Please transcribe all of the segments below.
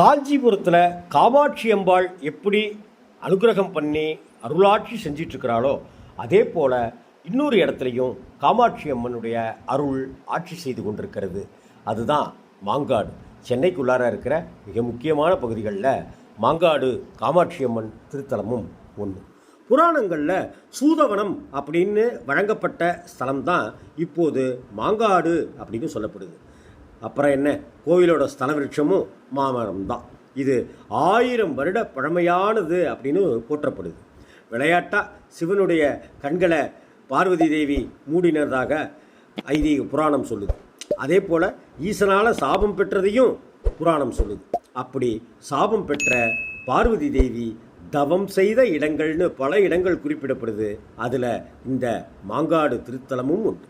காஞ்சிபுரத்தில் காமாட்சி அம்பாள் எப்படி அனுகிரகம் பண்ணி அருளாட்சி செஞ்சிட்ருக்கிறாளோ அதே போல் இன்னொரு இடத்துலையும் காமாட்சி அம்மனுடைய அருள் ஆட்சி செய்து கொண்டிருக்கிறது. அதுதான் மாங்காடு. சென்னைக்குள்ளார இருக்கிற மிக முக்கியமான பகுதிகளில் மாங்காடு காமாட்சி அம்மன் திருத்தலமும் ஒன்று புராணங்களில் சூதவனம் அப்படின்னு வழங்கப்பட்ட ஸ்தலம்தான் இப்போது மாங்காடு அப்படின்னு சொல்லப்படுது. அப்புறம் என்ன? கோவிலோட ஸ்தல விருட்சமும் மாமரம் தான் இது ஆயிரம் வருட பழமையானது அப்படின்னு போற்றப்படுது. விளையாட்டாக சிவனுடைய கண்களை பார்வதி தேவி மூடினதாக ஐதீக புராணம் சொல்லுது. அதே போல் ஈசனால் சாபம் பெற்றதையும் புராணம் சொல்லுது. அப்படி சாபம் பெற்ற பார்வதி தேவி தவம் செய்த இடங்கள்னு பல இடங்கள் குறிப்பிடப்படுது. அதில் இந்த மாங்காடு திருத்தலமும் உண்டு.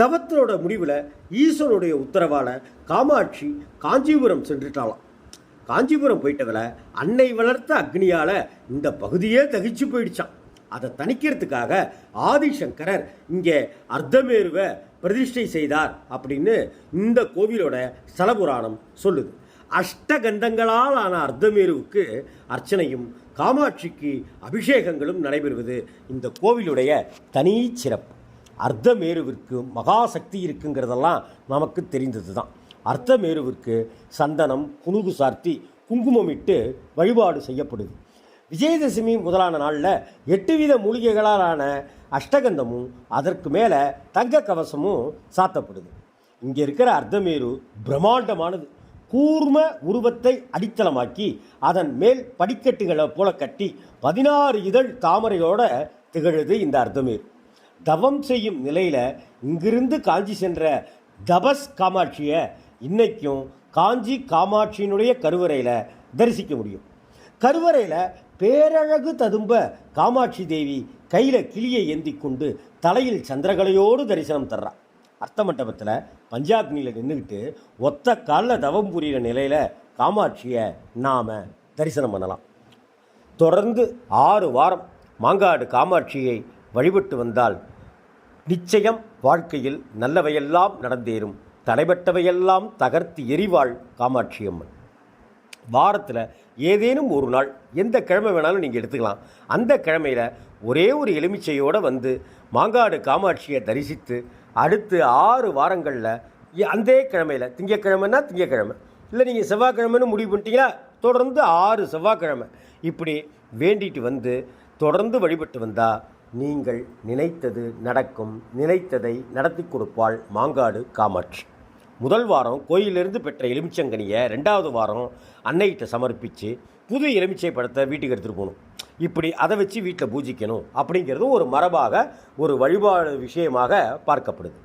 தவத்தினோட முடிவில் ஈஸ்வரனுடைய உத்தரவான காமாட்சி காஞ்சிபுரம் சென்றுட்டாளாம். காஞ்சிபுரம் போயிட்டதில் அன்னை வளர்த்த அக்னியால் இந்த பகுதியே தகிச்சு போயிடுச்சான் அதை தணிக்கிறதுக்காக ஆதிசங்கரர் இங்கே அர்த்தமேருவை பிரதிஷ்டை செய்தார் அப்படின்னு இந்த கோவிலோட ஸ்தலபுராணம் சொல்லுது. அஷ்டகந்தங்களால் ஆன அர்த்தமேருவுக்கு அர்ச்சனையும் காமாட்சிக்கு அபிஷேகங்களும் நடைபெறுவது இந்த கோவிலுடைய தனி சிறப்பு. அர்த்தமேருவிற்கு மகாசக்தி இருக்குங்கிறதெல்லாம் நமக்கு தெரிந்தது தான் அர்த்தமேருவிற்கு சந்தனம் புனுகு சார்த்தி குங்குமமிட்டு வழிபாடு செய்யப்படுது. விஜயதசமி முதலான நாளில் எட்டு வித மூலிகைகளாலான அஷ்டகந்தமும் அதற்கு மேலே தங்க கவசமும் சாத்தப்படுது. இங்கே இருக்கிற அர்த்தமேரு பிரம்மாண்டமானது. கூர்ம உருவத்தை அடித்தளமாக்கி அதன் மேல் படிக்கட்டுகளை போல கட்டி பதினாறு இதழ் தாமரையோட திகழுது இந்த அர்த்தமேரு. தவம் செய்யும் நிலையில் இங்கிருந்து காஞ்சி சென்ற தபஸ் காமாட்சியை இன்றைக்கும் காஞ்சி காமாட்சியினுடைய கருவறையில் தரிசிக்க முடியும். கருவறையில் பேரழகு ததும்ப காமாட்சி தேவி கையில் கிளியை ஏந்தி கொண்டு தலையில் சந்திரகலையோடு தரிசனம் தர்றான் அர்த்த மண்டபத்தில் பஞ்சாக்னியில் நின்றுக்கிட்டு ஒத்த காலில் தவம் புரிகிற நிலையில் காமாட்சியை நாம் தரிசனம் பண்ணலாம். தொடர்ந்து ஆறு வாரம் மாங்காடு காமாட்சியை வழிபட்டு வந்தால் நிச்சயம் வாழ்க்கையில் நல்லவையெல்லாம் நடந்தேறும். தடைபட்டவையெல்லாம் தகர்த்து எரிவாள் காமாட்சி அம்மன். வாரத்தில் ஏதேனும் ஒரு நாள் எந்த கிழமை வேணாலும் நீங்கள் எடுத்துக்கலாம். அந்த கிழமையில் ஒரே ஒரு எலுமிச்சையோடு வந்து மாங்காடு காமாட்சியை தரிசித்து அடுத்து ஆறு வாரங்களில் அந்த கிழமையில் திங்கக்கிழமைன்னா திங்கக்கிழமை. இல்லை நீங்கள் செவ்வாய்க்கிழமைன்னு முடிவு பண்ணிட்டீங்களா? தொடர்ந்து ஆறு செவ்வாய்க்கிழமை. இப்படி வேண்டிட்டு வந்து தொடர்ந்து வழிபட்டு வந்தால் நீங்கள் நினைத்தது நடக்கும் நினைத்ததை நடத்தி கொடுப்பாள் மாங்காடு காமாட்சி. முதல் வாரம் கோயிலிருந்து பெற்ற எலுமிச்சங்கனியை ரெண்டாவது வாரம் அன்னைகிட்ட சமர்ப்பித்து புது எலுமிச்சை படத்தை வீட்டுக்கு எடுத்துகிட்டு போகணும். இப்படி அதை வச்சு வீட்டில் பூஜிக்கணும் அப்படிங்கிறது ஒரு மரபாக ஒரு வழிபாடு விஷயமாக பார்க்கப்படுது.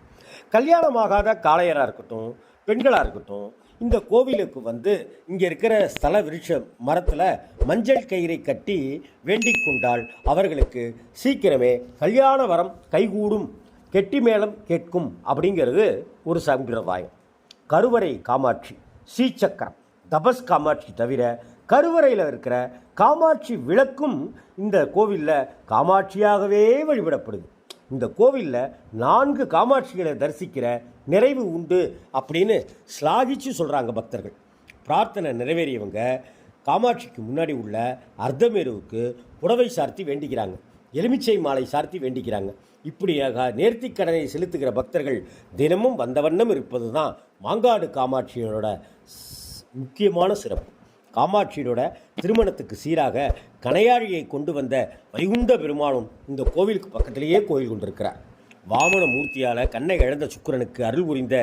கல்யாணமாகாத காளையராக இருக்கட்டும் பெண்களாக இருக்கட்டும் இந்த கோவிலுக்கு வந்து இங்கே இருக்கிற ஸ்தல விருட்ச மரத்தில் மஞ்சள் கயிறை கட்டி வேண்டிக் கொண்டால் அவர்களுக்கு சீக்கிரமே கல்யாண வரம் கைகூடும். கெட்டி மேளம் கேட்கும் அப்படிங்கிறது ஒரு சம்பிரதாயம் கருவறை காமாட்சி சீச்சக்கரம் தபஸ் காமாட்சி தவிர கருவறையில் இருக்கிற காமாட்சி விளக்கும் இந்த கோவிலில் காமாட்சியாகவே வழிபடப்படுது. இந்த கோவிலில் நான்கு காமாட்சிகளை தரிசிக்கிற நிறைவு உண்டு அப்படின்னு ஸ்லாகிச்சு சொல்கிறாங்க பக்தர்கள். பிரார்த்தனை நிறைவேறியவங்க காமாட்சிக்கு முன்னாடி உள்ள அர்த்தமேருவுக்கு புடவை சார்த்தி வேண்டிக்கிறாங்க. எலுமிச்சை மாலை சார்த்தி வேண்டிக்கிறாங்க. இப்படியாக நேர்த்திக்கடனை செலுத்துகிற பக்தர்கள் தினமும் வந்த வண்ணம் இருப்பது தான் மாங்காடு காமாட்சியோட முக்கியமான சிறப்பு. காமாட்சியோட திருமணத்துக்கு சீராக கனையாழியை கொண்டு வந்த வைகுந்த பெருமானும் இந்த கோவிலுக்கு பக்கத்திலேயே கோயில் கொண்டிருக்கிறார். வாமன மூர்த்தியால் கண்ணை இழந்த சுக்கிரனுக்கு அருள் புரிந்த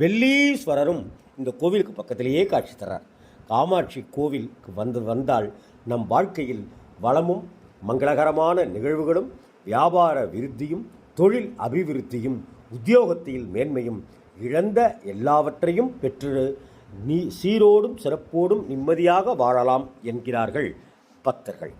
வெள்ளீஸ்வரரும் இந்த கோவிலுக்கு பக்கத்திலேயே காட்சி தர்றார். காமாட்சி கோவிலுக்கு வந்து வந்தால் நம் வாழ்க்கையில் வளமும் மங்களகரமான நிகழ்வுகளும் வியாபார விருத்தியும் தொழில் அபிவிருத்தியும் உத்தியோகத்தில் மேன்மையும் இழந்த எல்லாவற்றையும் பெற்று நீ சீரோடும் சிறப்போடும் நிம்மதியாக வாழலாம் என்கிறார்கள் பக்தர்கள்.